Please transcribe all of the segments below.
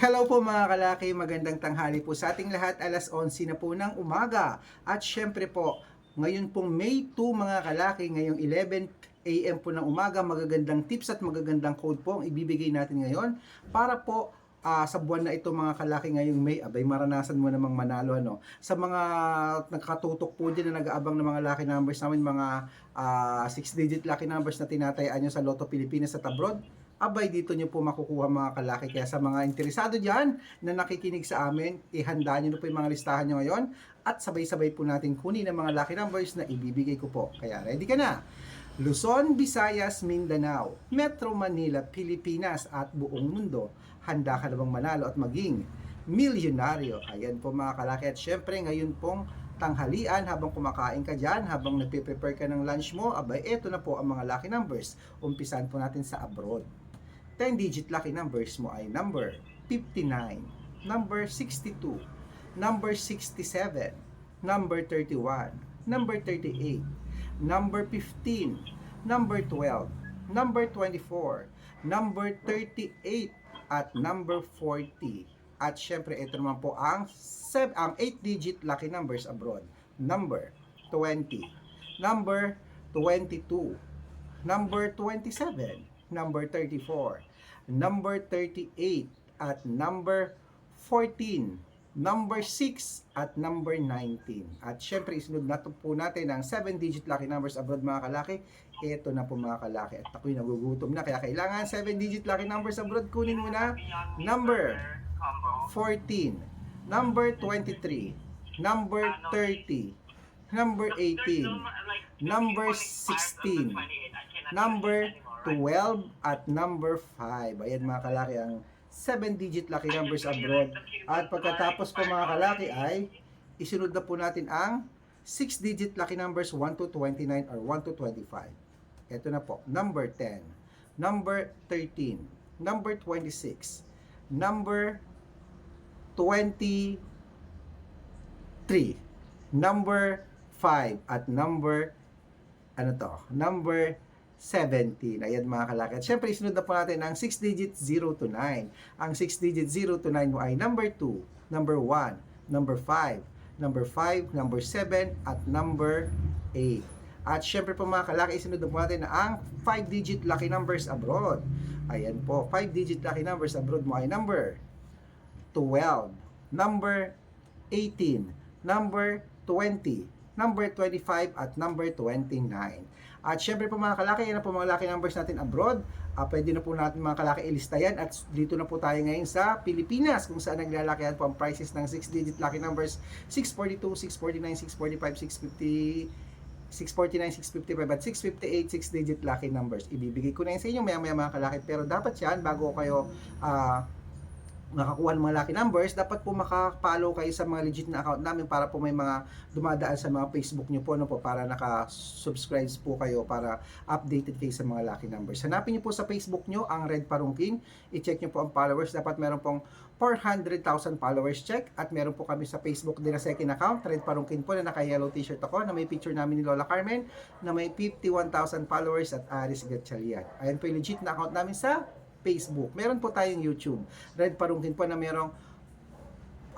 Hello po mga kalaki, magandang tanghali po sa ating lahat, alas 11 na po ng umaga. At syempre po, ngayon pong May 2 mga kalaki, ngayong 11 AM po ng umaga, magagandang tips at magagandang code po ang ibibigay natin ngayon para po ah, sa buwan na ito mga kalaki ngayong May, abay maranasan mo namang manalo ano. Sa mga nakatutok po din na nag-aabang ng mga lucky numbers namin, mga 6-digit lucky numbers na tinatayaan nyo sa Lotto Pilipinas at abroad, abay dito nyo po makukuha mga kalaki. Kaya sa mga interesado dyan na nakikinig sa amin, ihanda nyo na po yung mga listahan nyo ngayon at sabay-sabay po natin kunin ang mga lucky numbers na ibibigay ko po. Kaya ready ka na? Luzon, Visayas, Mindanao, Metro Manila, Pilipinas at buong mundo. Handa ka na bang manalo at maging milyonaryo? Ayan po mga kalaki. At syempre ngayon pong tanghalian habang kumakain ka dyan, habang nagpe-prepare ka ng lunch mo, abay, eto na po ang mga lucky numbers. Umpisan po natin sa abroad. 10-digit lucky numbers mo ay number 59, number 62, number 67, number 31, number 38, number 15, number 12, number 24, number 38, at number 40. At syempre, ito naman po ang, ang 8-digit lucky numbers abroad. Number 20, number 22, number 27, number 34, number 38, at number 14, number 6, at number 19. At syempre, isunod na po natin ang 7-digit lucky numbers abroad mga kalaki. Ito na po mga kalaki. At ako'y nagugutom na. Kaya kailangan 7-digit lucky numbers abroad. Kunin mo na number 14, number 23, number 30, number 18, number 16, number 12 at number 5. Ayan mga kalaki ang 7-digit lucky numbers abroad. At pagkatapos po mga kalaki ay isunod na po natin ang 6-digit lucky numbers 1 to 29 or 1 to 25. Ito na po, number 10, number 13, number 26, number 23, number 5, at number ano to, number 17. Ayan mga kalaki. At syempre, isunod na po natin ang 6 digit 0 to 9. Ang 6 digit 0 to 9 mo ay number 2, number 1, number 5, number 5, number 7, at number 8. At syempre po mga kalaki, isunod na po natin ang 5 digit lucky numbers abroad. Ayan po, 5 digit lucky numbers abroad mo ay number 12, number 18, number 20, number 25, at number 29. At syempre po mga kalaki, yan na po mga lucky numbers natin abroad. Ah, pwede na po natin mga kalaki ilista yan. At dito na po tayo ngayon sa Pilipinas kung saan naglalakihan po ang prices ng 6-digit lucky numbers 642, 649, 645, 650, 649, 655 at 658 6-digit lucky numbers. Ibibigay ko na yun sa inyo maya-maya mga kalaki. Pero dapat yan, bago kayo ah, nakakuha ng mga lucky numbers, dapat po makapollow kayo sa mga legit na account namin para po may mga dumadaan sa mga Facebook nyo po, no po para naka-subscribe po kayo para updated kayo sa mga lucky numbers. Hanapin nyo po sa Facebook nyo ang Red Parungking. I-check nyo po ang followers. Dapat meron pong 400,000 followers check at meron po kami sa Facebook din na second account, Red Parungkin po na naka-yellow t-shirt ako na may picture namin ni Lola Carmen na may 51,000 followers at Aris Gatchalian. Ayan po yung legit na account namin sa Facebook. Meron po tayong YouTube. Red Parungkin po na merong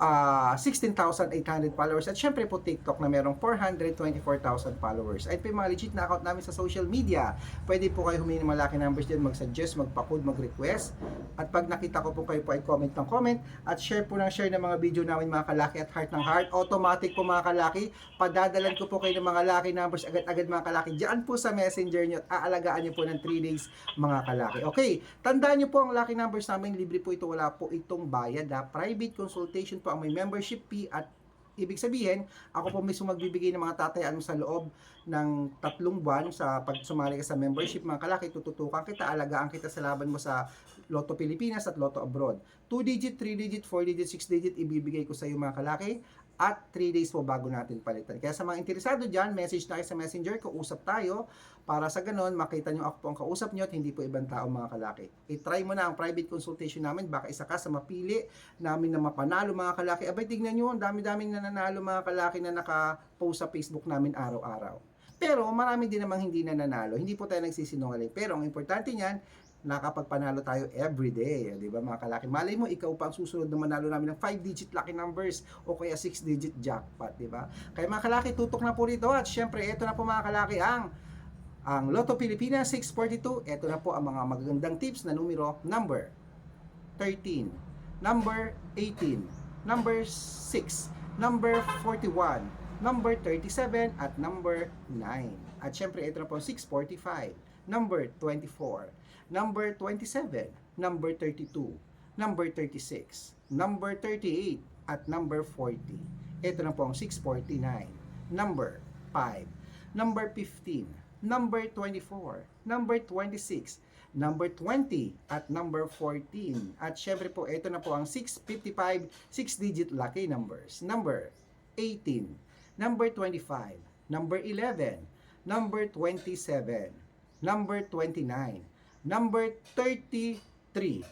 ah 16,800 followers at syempre po TikTok na merong 424,000 followers. Ay po yung mga legit na account namin sa social media. Pwede po kayo humingi ng malaki numbers dyan, mag-suggest, magpa-code, mag-request. At pag nakita ko po kayo po ay comment ng comment at share po ng share ng mga video namin mga kalaki at heart ng heart. Automatic po mga kalaki, padadalan ko po kayo ng mga lucky numbers agad-agad mga kalaki. Diyan po sa messenger nyo at aalagaan nyo po ng 3 days mga kalaki. Okay, tandaan nyo po ang lucky numbers namin, libre po ito, wala po itong bayad. Ha? Private consultation po ang may membership fee at Ibig sabihin, ako po mismo magbibigay ng mga tatayaan sa loob ng tatlong buwan sa pag sumali ka sa membership mga kalaki, tututukan kita, alagaan kita sa laban mo sa Lotto Pilipinas at Lotto Abroad. 2 digit, 3 digit, 4 digit, 6 digit, ibibigay ko sa iyo mga kalaki at 3 days po bago natin palitan. Kaya sa mga interesado dyan, message tayo sa messenger ko, usap tayo para sa ganon, makita nyo ako po ang kausap nyo at hindi po ibang tao mga kalaki. I-try mo na ang private consultation namin, baka isa ka sa mapili namin na mapanalo mga kalaki. Abay, tignan nyo, ang dami-daming nananalo mga kalaki na naka-post sa Facebook namin araw-araw. Pero marami din namang hindi nananalo. Hindi po tayo nagsisinungaling. Pero ang importante niyan, nakapagpanalo tayo everyday, di ba mga kalaki? Malay mo, ikaw pa ang susunod na manalo namin ng 5-digit lucky numbers o kaya 6-digit jackpot, di ba? Kaya mga kalaki, tutok na po rito at syempre, ito na po mga kalaki ang ang Lotto Pilipinas 642. Ito na po ang mga magagandang tips na numero. Number 13, number 18, number 6, number 41, number 37, at number 9. At syempre, ito na po 645, number 24, number 27, number 32, number 36, number 38, at number 40. Ito na po ang 649, number 5, number 15, number 24, number 26, number 20, at number 14. At syempre po, ito na po ang 655 6-digit lucky numbers. Number 18, number 25, number 11, number 27, number 29, number 33,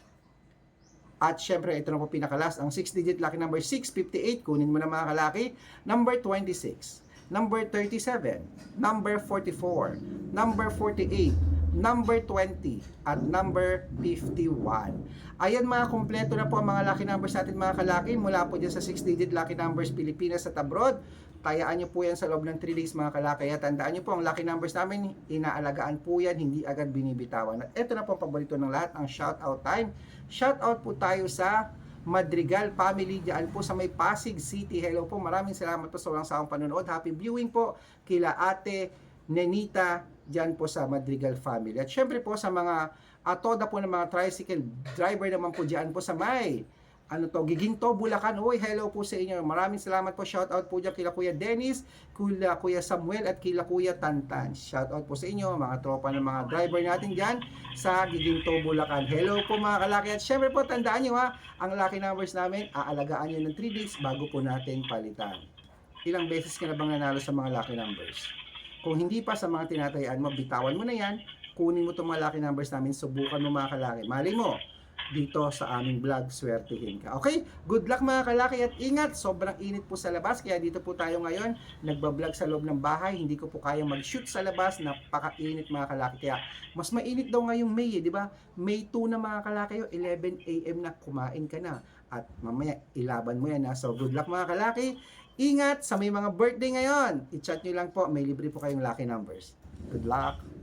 at syempre, ito na po pinakalas, ang 6-digit lucky number 658. Kunin mo na mga kalaki. Number 26, number 37, number 44, number 48, number 20, at number 51. Ayan mga kompleto na po ang mga lucky numbers natin mga kalaki mula po dyan sa 6-digit lucky numbers Pilipinas at abroad. Tayaan nyo po yan sa loob ng 3 days mga kalaki. Kaya tandaan nyo po, ang lucky numbers namin, inaalagaan po yan, hindi agad binibitawan. At ito na po ang paborito ng lahat, ang shoutout time. Shoutout po tayo sa Madrigal family diyan po sa may Pasig City. Hello po, maraming salamat po sa walang sawang panonood. Happy viewing po kila ate Nenita diyan po sa Madrigal family. At syempre po sa mga atoda po ng mga tricycle driver naman po diyan po sa may ano to, Giginto, Bulacan. Uy, hello po sa inyo. Maraming salamat po. Shout out po dyan kila Kuya Dennis, kila Kuya Samuel, at kila Kuya Tantan. Shout out po sa inyo, mga tropa ng mga driver natin dyan sa Giginto, Bulacan. Hello po mga kalaki. At syempre po, tandaan nyo ha, ang lucky numbers namin, aalagaan nyo ng 3 days bago po natin palitan. Ilang beses ka na bang nanalo sa mga lucky numbers? Kung hindi pa sa mga tinatayaan mo, bitawan mo na yan, kunin mo itong mga lucky numbers namin, subukan mo mga kalaki. Mali mo, dito sa aming vlog, swertihin ka. Okay? Good luck mga kalaki at ingat. Sobrang init po sa labas. Kaya dito po tayo ngayon. Nagbablog sa loob ng bahay. Hindi ko po kayang mag-shoot sa labas. Napaka-init mga kalaki. Kaya mas mainit daw ngayong May, eh, di ba? May 2 na mga kalaki. 11 a.m. na kumain ka na. At mamaya, ilaban mo yan. Ha? So, good luck mga kalaki. Ingat sa may mga birthday ngayon. I-chat nyo lang po. May libre po kayong lucky numbers. Good luck.